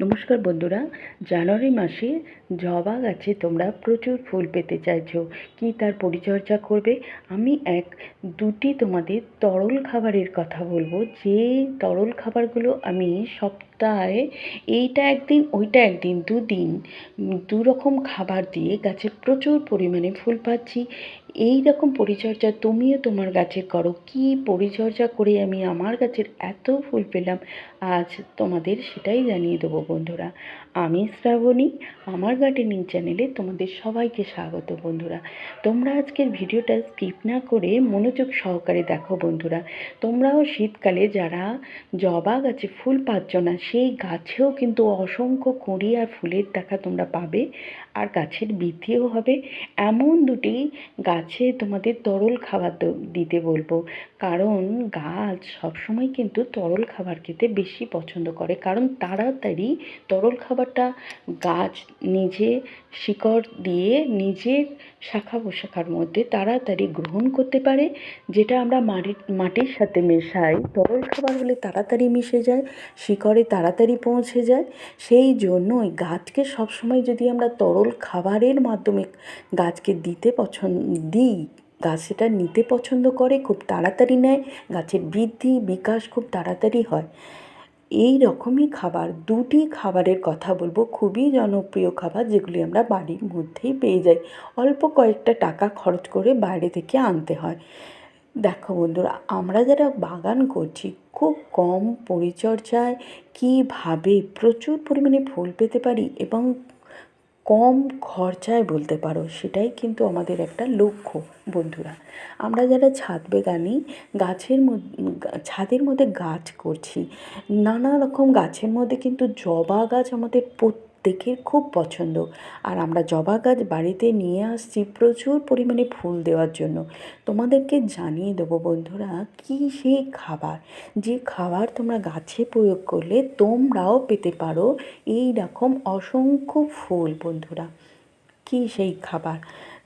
নমস্কার বন্ধুরা, জানুয়ারি মাসে জবা গাছে তোমরা প্রচুর ফুল পেতে চাইছ। কি তার পরিচর্যা করবে? আমি এক, দুটি তোমাদের তরল খাবারের কথা বলব। যে তরল খাবারগুলো আমি সপ্তাহে এইটা একদিন, ওইটা একদিন, দুদিন দুরকম খাবার দিয়ে গাছে প্রচুর পরিমাণে ফুল পাচ্ছি। এই রকম পরিচর্যা তুমিও তোমার গাছের করো। কি পরিচর্যা করে আমি আমার গাছের এত ফুল পেলাম, আজ তোমাদের সেটাই জানিয়ে দেবো বন্ধুরা। আমি শ্রাবণী, আমার গার্ডেনিং চ্যানেলে তোমাদের সবাইকে স্বাগত বন্ধুরা। তোমরা আজকের ভিডিওটা স্কিপ না করে মনোযোগ সহকারে দেখো বন্ধুরা। তোমরাও শীতকালে যারা জবা গাছে ফুল পাচ্ছ না, সেই গাছেও কিন্তু অসংখ্য কুঁড়ি আর ফুলের দেখা তোমরা পাবে আর গাছের বৃদ্ধিও হবে। এমন দুটি গাছে তোমাদের তরল খাবার দিতে বলব। কারণ গাছ সবসময় কিন্তু তরল খাবার খেতে বেশি পছন্দ করে, কারণ তাড়াতাড়ি তরল খাবারটা গাছ নিজে শিকড় দিয়ে নিজের শাখা প্রশাখার মধ্যে তাড়াতাড়ি গ্রহণ করতে পারে, যেটা আমরা মাটির মাটির সাথে মেশাই। তরল খাবার হলে তাড়াতাড়ি মিশে যায়, শিকড়ে তাড়াতাড়ি পৌঁছে যায়। সেই জন্যই গাছকে সবসময় যদি আমরা তরল খাবারের মাধ্যমে গাছকে দিতে পছন্দ দিই, গাছ সেটা নিতে পছন্দ করে, খুব তাড়াতাড়ি নেয়, গাছের বৃদ্ধি, বিকাশ খুব তাড়াতাড়ি হয়। এই রকমই খাবার, দুটি খাবারের কথা বলব, খুবই জনপ্রিয় খাবার যেগুলি আমরা বাড়ির মধ্যেই পেয়ে যাই। অল্প কয়েকটা টাকা খরচ করে বাইরে থেকে আনতে হয়। দেখো বন্ধুরা, আমরা যারা বাগান করছি, খুব কম পরিচর্যায় কীভাবে প্রচুর পরিমাণে ফুল পেতে পারি এবং কম খরচায় বলতে পারো, সেটাই কিন্তু আমাদের একটা লক্ষ্য, বন্ধুরা। আমরা যারা ছাদ বেগানি, গাছের মধ্যে ছাদের মধ্যে গাছ করছি, নানা রকম গাছের মধ্যে কিন্তু জবা গাছ আমাদের প্রত্যেকের খুব পছন্দ। আর আমরা জবা গাছ বাড়িতে নিয়ে আসছি প্রচুর পরিমাণে ফুল দেওয়ার জন্য। তোমাদেরকে জানিয়ে দেবো বন্ধুরা, কি সেই খাবার? যে খাবার তোমরা গাছে প্রয়োগ করলে তোমরাও পেতে পারো এই রকম অসংখ্য ফুল বন্ধুরা। কি সেই খাবার?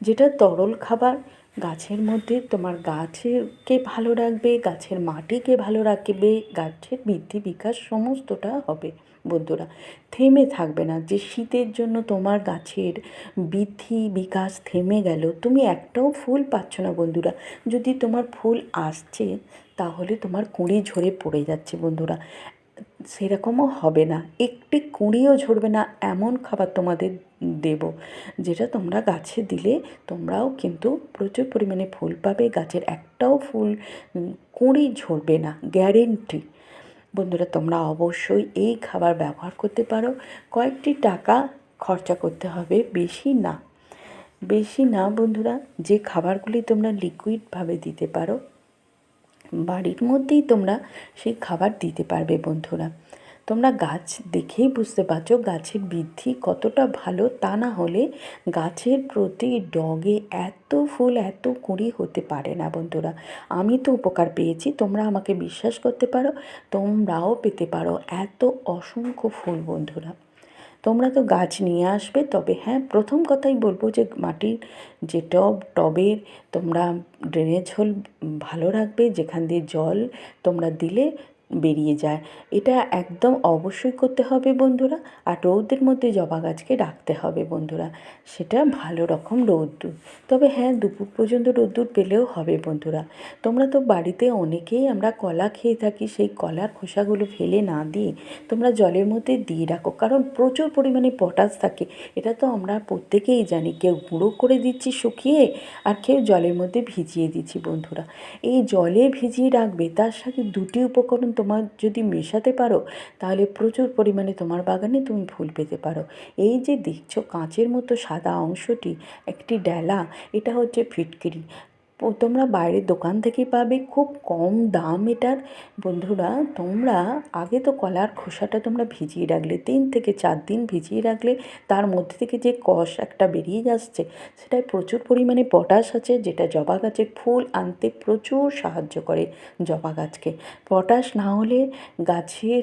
যেটা তরল খাবার। গাছের মধ্যে তোমার গাছেরকে ভালো রাখবে, গাছের মাটিকে ভালো রাখবে, গাছের বৃদ্ধি বিকাশ সমস্তটা হবে। বন্ধুরা, থেমে থাকবে না। যে শীতের জন্য তোমার গাছের বৃদ্ধি, বিকাশ থেমে গেল, তুমি একটাও ফুল পাচ্ছ না বন্ধুরা। যদি তোমার ফুল আসছে, তাহলে তোমার কুঁড়ি ঝরে পড়ে যাচ্ছে বন্ধুরা। সেরকমও হবে না। একটি কুঁড়িও ঝরবে না, এমন খাবার তোমাদের দেব, যেটা তোমরা গাছে দিলে তোমরাও কিন্তু প্রচুর পরিমাণে ফুল পাবে। গাছের একটাও ফুল কুঁড়ি ঝরবে না গ্যারেন্টি বন্ধুরা, তোমরা অবশ্যই এই খাবার ব্যবহার করতে পারো। কয়েকটি টাকা খরচা করতে হবে, বেশি না। বেশি না বন্ধুরা, যে খাবারগুলি তোমরা লিকুইডভাবে দিতে পারো, বাড়ির মধ্যেই তোমরা সেই খাবার দিতে পারবে বন্ধুরা। তোমরা গাছ দেখেই বুঝতে পারছ গাছের বৃদ্ধি কতটা ভালো তা না হলে গাছের প্রতি ডগে এত ফুল, এত কুঁড়ি হতে পারে না বন্ধুরা। আমি তো উপকার পেয়েছি, তোমরা আমাকে বিশ্বাস করতে পারো, তোমরাও পেতে পারো এত অসংখ্য ফুল বন্ধুরা। তোমরা তো গাছ নিয়ে আসবে, তবে হ্যাঁ প্রথম কথাই বলব যে মাটির যে টব, টবের তোমরা ড্রেনেজ হোল ভালো রাখবে, যেখান দিয়ে জল তোমরা দিলে বেরিয়ে যায়। এটা একদম অবশ্যই করতে হবে বন্ধুরা। আর রৌদ্রের মধ্যে জবা গাছকে রাখতে হবে বন্ধুরা। সেটা ভালো রকম রৌদ্র তবে হ্যাঁ দুপুর পর্যন্ত রোদ্দুর পেলেও হবে বন্ধুরা। তোমরা তো বাড়িতে অনেকেই আমরা কলা খেয়ে থাকি, সেই কলার খোসাগুলো ফেলে না দিয়ে তোমরা জলের মধ্যে দিয়ে রাখো। কারণ প্রচুর পরিমাণে পটাশ থাকে। এটা তো আমরা প্রত্যেকেই জানি। কেউ গুঁড়ো করে দিচ্ছি শুকিয়ে, আর কেউ জলের মধ্যে ভিজিয়ে দিচ্ছি বন্ধুরা। এই জলে ভিজিয়ে রাখবে, তার সাথে দুটি উপকরণ তোমার যদি মেশাতে পারো, তাহলে প্রচুর পরিমাণে তোমার বাগানে তুমি ফুল পেতে পারো। এই যে দেখছ কাঁচের মতো সাদা অংশটি, একটি ডেলা, এটা হচ্ছে ফিটকিরি। তোমরা বাইরের দোকান থেকেই পাবে খুব কম দাম এটার। বন্ধুরা, তোমরা আগে তো কলার খোসাটা তোমরা ভিজিয়ে রাখলে, তিন থেকে চার দিন ভিজিয়ে রাখলে, তার মধ্যে থেকে যে কষ একটা বেরিয়ে যাচ্ছে, সেটায় প্রচুর পরিমাণে পটাশ আছে, যেটা জবা গাছে ফুল আনতে প্রচুর সাহায্য করে জবা গাছকে। পটাশ না হলে গাছের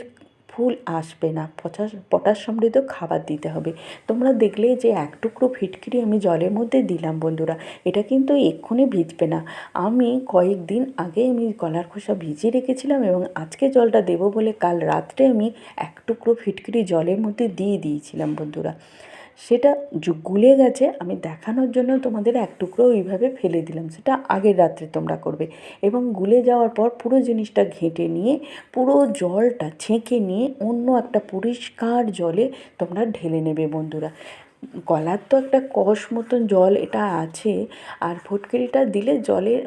ফুল আসবে না। পটাশ পটাশ সমৃদ্ধ খাবার দিতে হবে। তোমরা দেখলে যে এক টুকরো ফিটকিরি আমি জলের মধ্যে দিলাম বন্ধুরা। এটা কিন্তু এক্ষুনি ভিজবে না। আমি কয়েকদিন আগে আমি কলার খোসা ভিজিয়ে রেখেছিলাম এবং আজকে জলটা দেবো বলে কাল রাত্রে আমি এক টুকরো ফিটকিরি জলের মধ্যে দিয়ে দিয়েছিলাম বন্ধুরা। সেটা গুলে গেছে, আমি দেখানোর জন্য তোমাদের এক টুকরো ওইভাবে ফেলে দিলাম, সেটা আগের রাত্রে তোমরা করবে। এবং গুলে যাওয়ার পর পুরো জিনিসটা ঘেঁটে নিয়ে, পুরো জলটা ছেঁকে নিয়ে অন্য একটা পরিষ্কার জলে তোমরা ঢেলে নেবে বন্ধুরা। কলার তো একটা কষ মতন জল এটা আছে, আর ফটকিরিটা দিলে জলের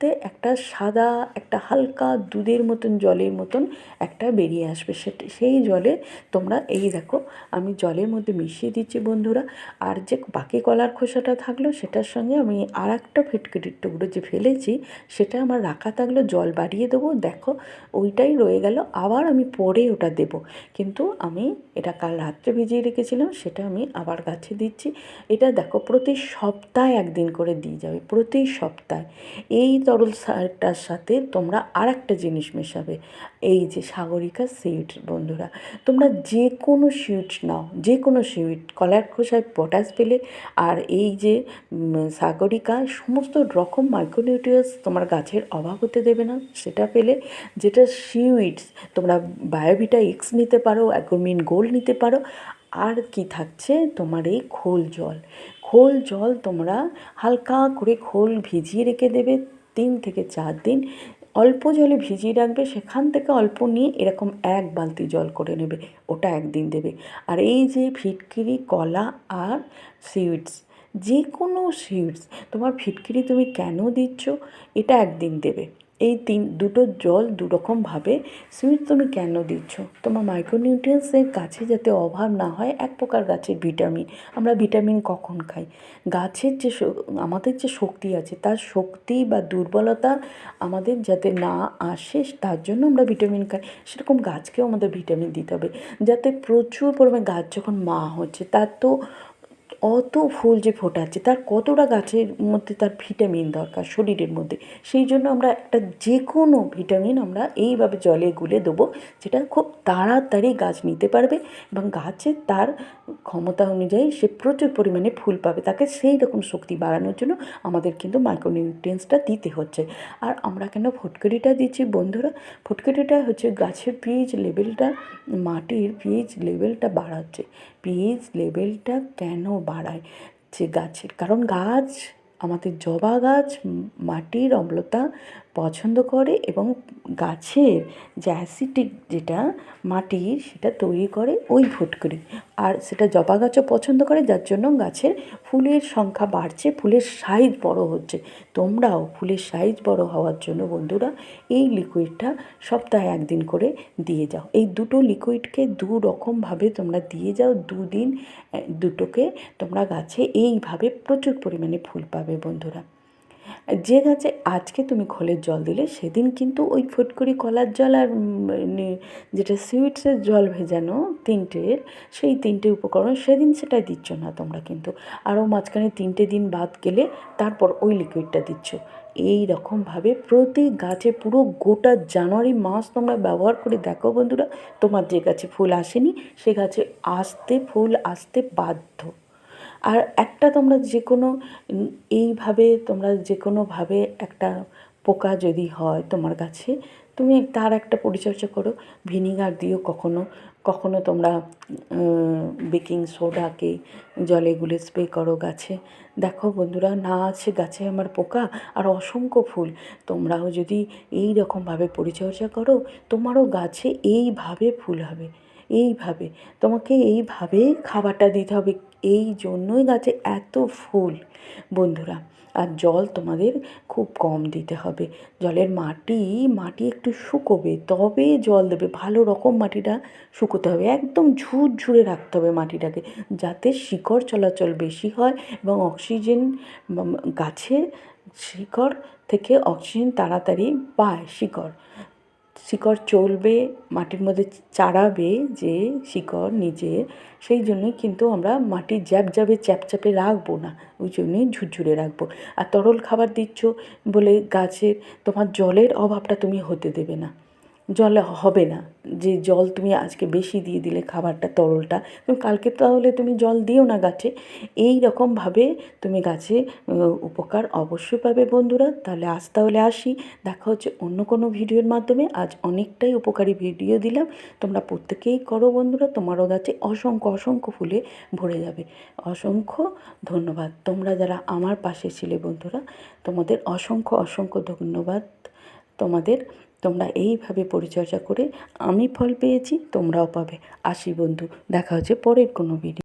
মধ্যে একটা সাদা, একটা হালকা দুধের মতন, জলের মতন একটা বেরিয়ে আসবে। সেটা সেই জলে তোমরা, এই দেখো, আমি জলের মধ্যে মিশিয়ে দিচ্ছি বন্ধুরা। আর যে বাকি কলার খোসাটা থাকল, সেটার সঙ্গে আমি আর একটা ফিটকিরির টুকরো যে ফেলেছি, সেটা আমার রাখা থাকল, জল বাড়িয়ে দেবো। দেখো, ওইটাই রয়ে গেল। আবার আমি পরে ওটা দেবো। কিন্তু আমি এটা কাল রাত্রে ভিজিয়ে রেখেছিলাম, সেটা আমি আবার গাছে দিচ্ছি। এটা দেখো, প্রতি সপ্তাহে একদিন করে দিয়ে যাবে, প্রতি সপ্তাহে। এই তরল সারটার সাথে তোমরা আর একটা জিনিস মেশাবে। এই যে সাগরিকা সিড, বন্ধুরা, তোমরা যে কোনো সুইট নাও যে কোনো সুইট কলার খোসায় পটাশ পেলে আর এই যে সাগরিকা, সমস্ত রকম মাইক্রোনিউট্রিয়েন্টস তোমার গাছের অভাব হতে দেবে না। সেটা পেলে যেটা সিউইডস, তোমরা বায়োভিটা এক্স নিতে পারো অ্যাগ্রোমিন গোল্ড নিতে পারো, আর কি থাকছে তোমার এই খোল জল। খোল জল তোমরা হালকা করে খোল ভিজিয়ে রেখে দেবে তিন থেকে চার দিন অল্প জলে ভিজিয়ে রাখবে, সেখান থেকে অল্প নিয়ে এরকম এক বালতি জল করে নেবে, ওটা একদিন দেবে। আর এই যে ফিটকিরি, কলা আর সুইটস যে কোনো সুইটস তোমার ফিটকিরি তুমি কেন দিচ্ছ, এটা একদিন দেবে। এই তিন, দুটো জল দুরকমভাবে সুইট তুমি কেন দিচ্ছ? তোমার মাইক্রোনিউট্রিয়েন্টসের গাছে যাতে অভাব না হয়, এক প্রকার গাছের ভিটামিন আমরা ভিটামিন কখন খাই? গাছের যে আমাদের যে শক্তি আছে, তার শক্তি বা দুর্বলতা আমাদের যাতে না আসে, তার জন্য আমরা ভিটামিন খাই। সেরকম গাছকেও আমাদের ভিটামিন দিতে হবে। যাতে প্রচুর পরিমাণে গাছ যখন মা হচ্ছে, তার তো অত ফুল যে ফোটাচ্ছে, তার কতটা গাছের মধ্যে তার ভিটামিন দরকার, শরীরের মধ্যে? সেই জন্য আমরা একটা যে কোনো ভিটামিন আমরা এইভাবে জলে গুলে দেবো, যেটা খুব তাড়াতাড়ি গাছ নিতে পারবে এবং গাছের তার ক্ষমতা অনুযায়ী সে প্রচুর পরিমাণে ফুল পাবে। তাকে সেই রকম শক্তি বাড়ানোর জন্য আমাদের কিন্তু মাইক্রোনিউট্রিয়েন্টসটা দিতে হচ্ছে। আর আমরা কেন ফটকরিটা দিচ্ছি বন্ধুরা? ফটকরিটা হচ্ছে গাছের পিএইচ লেভেলটা মাটির পিএইচ লেভেলটা বাড়াচ্ছে। পিএইচ লেভেলটা কেন বাড়ায় যে গাছের। কারণ গাছ আমাদের জবা গাছ মাটির অম্লতা পছন্দ করে এবং গাছের যে অ্যাসিটিক যেটা মাটির সেটা তৈরি করে ওই ফুটকরি আর সেটা জবা গাছও পছন্দ করে, যার জন্য গাছের ফুলের সংখ্যা বাড়ছে, ফুলের সাইজ বড় হচ্ছে। তোমরাও ফুলের সাইজ বড় হওয়ার জন্য বন্ধুরা এই লিকুইডটা সপ্তাহে একদিন করে দিয়ে যাও। এই দুটো লিকুইডকে দু রকমভাবে তোমরা দিয়ে যাও দুদিন দুটোকে তোমরা গাছে এইভাবে প্রচুর পরিমাণে ফুল পাবে বন্ধুরা। যে গাছে আজকে তুমি খোলের জল দিলে, সেদিন কিন্তু ওই ফুটকরি কলার জল আর যেটা সুইটসের জল ভেজানো তিনটের, সেই তিনটে উপকরণ সেদিন সেটা দিচ্ছ না তোমরা কিন্তু। আরও মাঝখানে তিনটে দিন বাদ গেলে তারপর ওই লিকুইডটা দিচ্ছ। এই রকমভাবে প্রতি গাছে পুরো গোটা জানুয়ারি মাস তোমরা ব্যবহার করে দেখো বন্ধুরা, তোমার যে গাছে ফুল আসেনি, সে গাছে আসতে ফুল আসতে বাধ্য। আর একটা তোমরা যে কোনো এইভাবে তোমরা যে কোনোভাবে একটা পোকা যদি হয় তোমার কাছে, তুমি তার একটা পরিচর্যা করো। ভিনিগার দিও কখনো কখনো তোমরা বেকিং সোডাকে জলে গুলে স্প্রে করো গাছে। দেখো বন্ধুরা, না আছে গাছে আমার পোকা আর অসংখ্য ফুল। তোমরাও যদি এই রকমভাবে পরিচর্যা করো, তোমারও গাছে এইভাবে ফুল হবে, এইভাবে। তোমাকে এইভাবে খাবারটা দিতে হবে এই জন্যই গাছে এত ফুল। বন্ধুরা, আর জল তোমাদের খুব কম দিতে হবে। জলের মাটি মাটি একটু শুকোবে, তবে জল দেবে। ভালো রকম মাটিটা শুকোতে হবে, একদম ঝুরঝুরে রাখতে হবে মাটিটাকে, যাতে শিকড় চলাচল বেশি হয় এবং অক্সিজেন গাছে শিকড় থেকে অক্সিজেন তাড়াতাড়ি পায় শিকড়। শিকড় চলবে, মাটির মধ্যে চাড়াবে যে শিকড় নিজে সেই জন্য কিন্তু আমরা মাটি জ্যাপ জ্যাপে চ্যাপচ্যাপে রাখব না, ওই জন্যই ঝুরঝুরে রাখব। আর তরল খাবার দিচ্ছ বলে গাছের তোমার জলের অভাবটা তুমি হতে দেবে না। জলে হবে না। যে জল তুমি আজকে বেশি দিয়ে দিলে খাবারটা, তরলটা, তুমি কালকে তাহলে তুমি জল দিও না গাছে। এই রকমভাবে তুমি গাছে উপকার অবশ্যই পাবে বন্ধুরা। তাহলে আজ তাহলে আসি। দেখা হচ্ছে অন্য কোনো ভিডিওর মাধ্যমে। আজ অনেকটাই উপকারী ভিডিও দিলাম। তোমরা প্রত্যেকেই করো বন্ধুরা। তোমারও গাছে অসংখ্য অসংখ্য ফুলে ভরে যাবে। অসংখ্য ধন্যবাদ। তোমরা যারা আমার পাশে ছিলে বন্ধুরা, তোমাদের অসংখ্য অসংখ্য ধন্যবাদ। তোমাদের তোমরা এইভাবে পরিচর্যা করে আমি ফল পেয়েছি, তোমরাও পাবে। আসি বন্ধু, দেখা হচ্ছে পরের কোনো ভিডিও